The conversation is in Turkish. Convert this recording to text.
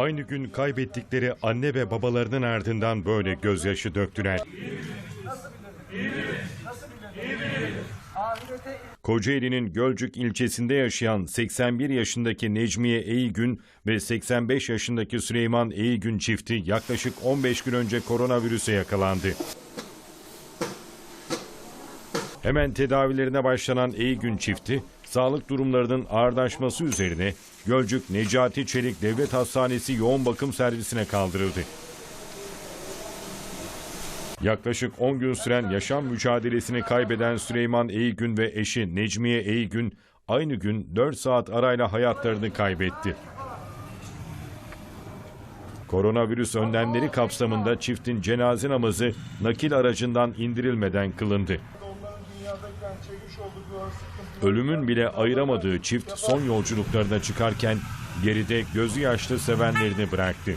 aynı gün kaybettikleri anne ve babalarının ardından böyle gözyaşı döktüler. Kocaeli'nin Gölcük ilçesinde yaşayan 81 yaşındaki Necmiye Eygün ve 85 yaşındaki Süleyman Eygün çifti yaklaşık 15 gün önce koronavirüse yakalandı. Hemen tedavilerine başlanan Eygün çifti, sağlık durumlarının ağırlaşması üzerine Gölcük Necati Çelik Devlet Hastanesi yoğun bakım servisine kaldırıldı. Yaklaşık 10 gün süren yaşam mücadelesini kaybeden Süleyman Eygün ve eşi Necmiye Eygün aynı gün 4 saat arayla hayatlarını kaybetti. Koronavirüs önlemleri kapsamında çiftin cenaze namazı nakil aracından indirilmeden kılındı. Ölümün bile ayıramadığı çift son yolculuklarına çıkarken geride gözü yaşlı sevenlerini bıraktı.